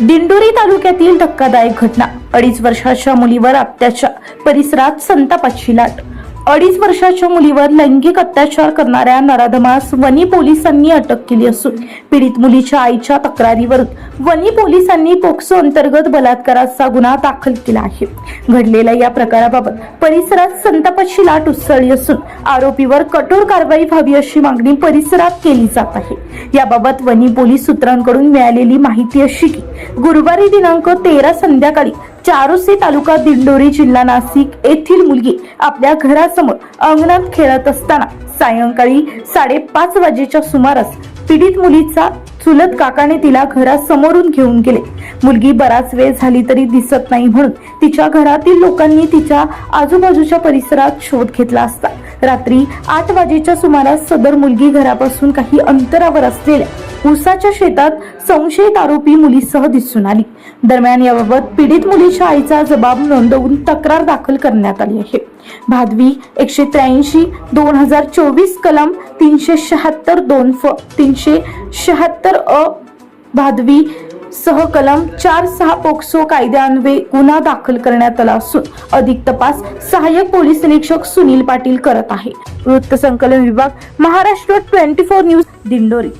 दिंडोरी तालुक्यातील धक्कादायक घटना. अडीच वर्षाच्या मुलीवर अत्याचार परिसरात संतापाची लाट. अडीच वर्षाच्या मुलीवर लैंगिक अत्याचार करणाऱ्या नराधमास वनी पोलिसांनी अटक केली असून पीडित मुलीच्या आईच्या तक्रारीवरून वनी पोलिसांनी पोक्सो अंतर्गत बलात्काराचा गुन्हा दाखल केला आहे. घडलेल्या या प्रकाराबाबत परिसरात संतापाची लाट उसळली असून आरोपीवर कठोर कारवाई व्हावी अशी मागणी परिसरात केली जात आहे. याबाबत वनी पोलीस सूत्रांकडून मिळालेली माहिती अशी की गुरुवारी दिनांक तेरा संध्याकाळी चारोसे तालुका दिंडोरी जिल्हा नाशिक येथील मुलगी आपल्या घरासमोर अंगणात खेळत असताना सायंकाळी साडेपाच वाजेच्या सुमारास पीडित मुलीचा चुलत काकाने तिला घरासमोरून घेऊन गेले. मुलगी बराच वेळ झाली तरी दिसत नाही म्हणून तिच्या घरातील लोकांनी तिच्या आजूबाजूच्या परिसरात शोध घेतला असता. रात्री आठ वाजेच्या सुमारास सदर मुलगी घरापासून काही अंतरावर असलेल्या उसाच्या शेतात संशयित आरोपी मुलीसह दिसून आली. दरम्यान याबाबत पीडित मुलीच्या आईचा जबाब नोंदवून तक्रार दाखल करण्यात आली आहे. भादवी एकशे त्र्याऐंशी दोन हजार चोवीस कलम तीनशे शहात्तर दोन फ तीनशे शहात्तर अ भादवी सह कलम चार सहा पोक्सो कायद्यान्वये गुन्हा दाखल करण्यात आला असून अधिक तपास सहाय्यक पोलीस निरीक्षक सुनील पाटील करत आहे. वृत्त संकलन विभाग Maharashtra twenty four news Dindori.